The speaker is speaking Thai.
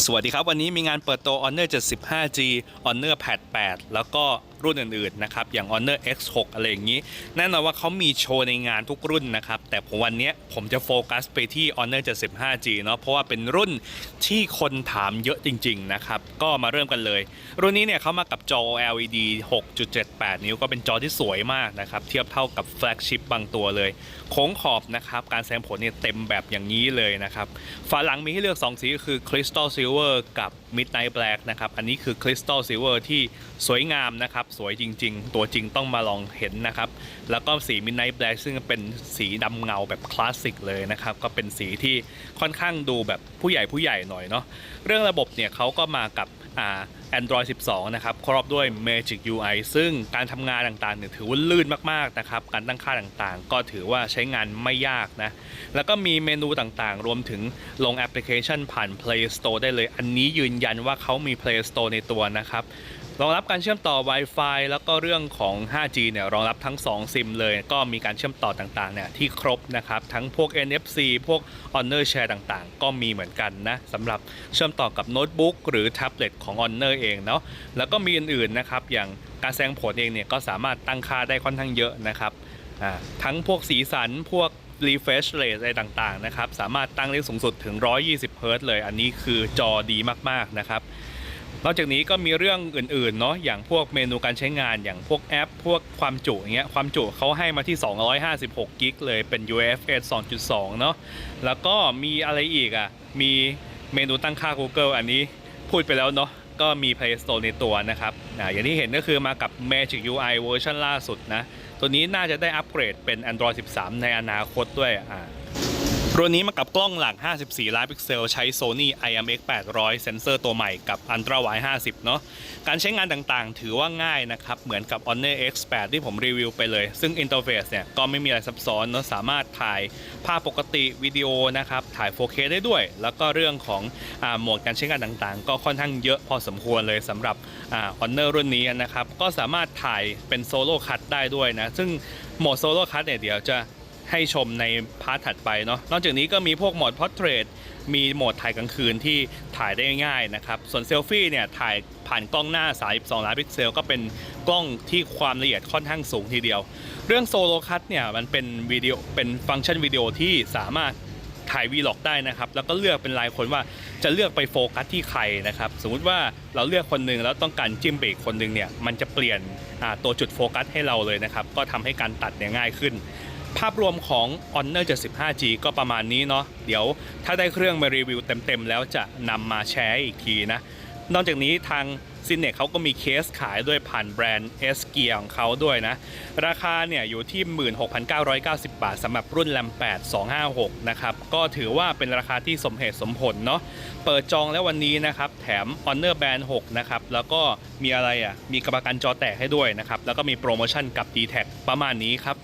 สวัสดีครับ วันนี้มีงานเปิดตัว Honor 75G Honor Pad 8 แล้วก็ รุ่นอื่นๆนะครับอย่าง Honor X6 อะไรอย่างนี้แน่นอนว่าเขามีโชว์ในงานทุกรุ่นนะครับแต่ผมวันนี้ผมจะโฟกัสไปที่ Honor 75G เนาะเพราะว่าเป็นรุ่นที่คนถามเยอะจริงๆนะครับก็มาเริ่มกันเลย รุ่นนี้เนี่ยเขามากับจอ LED 6.78 นิ้วก็เป็นจอที่สวยมากนะครับเทียบเท่ากับแฟลกชิพบางตัวเลยโค้งขอบนะครับการแสดงผลเนี่ยเต็มแบบอย่างนี้เลยนะครับฝาหลังมีให้เลือก 2 สีก็คือ Crystal Silver กับ Midnight Black นะครับอันนี้คือ Crystal Silver ที่สวยงามนะครับสวยจริง ๆ ตัวจริงต้องมาลองเห็นนะครับ แล้วก็สี Midnight Black ซึ่งเป็นสีดำเงาแบบคลาสสิกเลยนะครับ ก็เป็นสีที่ค่อนข้างดูแบบผู้ใหญ่ผู้ใหญ่หน่อยเนาะเรื่องระบบเนี่ยเขาก็มากับอ่า Android 12 นะครับ ครอบด้วย Magic UI ซึ่งการทำงานต่างๆเนี่ยถือว่าลื่นมาก ๆ นะครับ การตั้งค่าต่างๆ ก็ถือว่าใช้งานไม่ยากนะ แล้วก็มีเมนูต่างๆ รวมถึงลงแอปพลิเคชันผ่าน Play Store ได้เลย อันนี้ยืนยันว่าเขามี Play Store ในตัวนะครับ รองรับการเชื่อมต่อ Wi-Fi แล้วก็เรื่องของ 5G เนี่ยรองรับทั้ง 2 ซิมเลย ก็มีการเชื่อมต่อต่างๆเนี่ยที่ครบนะครับ ทั้งพวก NFC พวก Honor Share ต่างๆ ก็มีเหมือนกันนะสำหรับเชื่อมต่อกับโน้ตบุ๊กหรือแท็บเล็ตของ Honor เองเนาะแล้วก็มีอื่นๆนะครับอย่างการแสดงผลเองเนี่ยก็สามารถตั้งค่าได้ค่อนข้างเยอะนะครับทั้งพวกสีสันพวก refresh rate อะไรต่างๆนะครับสามารถตั้งได้สูงสุดถึง 120 Hz เลย อันนี้คือจอดีมากๆนะครับ นอกจากนี้ก็มีเรื่องอื่นๆเนาะอย่างพวกเมนูการใช้งานอย่างพวกแอป พวกความจุอย่างเงี้ยความจุเขาให้มาที่ 256กิกเลยเป็น UFS 2.2 เนาะแล้วก็มีอะไรอีกอะมีเมนูตั้งค่า Google อันนี้พูดไปแล้วเนาะก็มี Play Store ในตัวนะครับออย่างที่เห็นก็คือมากับ Magic UI เวอร์ชันล่าสุดนะ ตัวนี้น่าจะได้อัปเกรดเป็น Android 13 ในอนาคตด้วยอ่า รุ่นนี้มากับกล้องหลัก 54 ล้านพิกเซล ใช้ Sony IMX 800 เซนเซอร์ตัวใหม่กับ Ultra Wide 50 เนาะ การใช้งานต่างๆ ถือว่าง่ายนะครับ เหมือนกับ Honor X8 ที่ผมรีวิวไปเลย ซึ่งอินเทอร์เฟซเนี่ย ก็ไม่มีอะไรซับซ้อนเนาะ สามารถถ่ายภาพปกติวิดีโอนะครับ ถ่าย 4K ได้ด้วย แล้วก็เรื่องของอโหมดการใช้งานต่างๆ ก็ค่อนข้างเยอะพอสมควรเลยสำหรับอ Honor รุ่นนี้นะครับ ก็สามารถถ่ายเป็นโซโล่คั t ได้ด้วยนะ ซึ่งโหมดโซโล่คั t เนี่ยเดี๋ยวจะ ให้ชมในพาร์ทถัดไปเนาะนอกจากนี้ก็มีพวกโหมด Portrait มีโหมดถ่ายกลางคืนที่ถ่ายได้ง่ายนะครับ ส่วนเซลฟี่เนี่ยถ่ายผ่านกล้องหน้า 32 ล้านพิกเซล ก็เป็นกล้องที่ความละเอียดค่อนข้างสูงทีเดียว เรื่องโซโลคัตเนี่ยมันเป็นวิดีโอเป็นฟังก์ชันวิดีโอที่สามารถถ่ายวีล็อกได้นะครับ แล้วก็เลือกเป็นรายคนว่าจะเลือกไปโฟกัสที่ใครนะครับ สมมุติว่าเราเลือกคนหนึ่งแล้วต้องการจิ้มไปอีกคนหนึ่งเนี่ย มันจะเปลี่ยนตัวจุดโฟกัสให้เราเลยนะครับ ก็ทำให้การตัดเนี่ยง่ายขึ้น ภาพรวมของ Honor 75G ก็ประมาณนี้เนาะเดี๋ยวถ้าได้เครื่องมารีวิวเต็มๆ แล้วจะนำมาแชร์อีกทีนะ นอกจากนี้ทางซินเน c เขาก็มีเคสขายด้วยผ่านแบรนด์ S Gear ของเขาด้วยนะ ราคาเนี่ยอยู่ที่ 16,990 บาทสำหรับรุ่น RAM 8 256 นะครับ ก็ถือว่าเป็นราคาที่สมเหตุสมผลเนาะเปิดจองแล้ววันนี้นะครับ แถม Honor Band 6 นะครับ แล้วก็มีอะไรอะมีกระประกันจอแตกให้ด้วยนะครับ แล้วก็มีโปรโมชั่นกับ d t แทประมาณนี้ครับ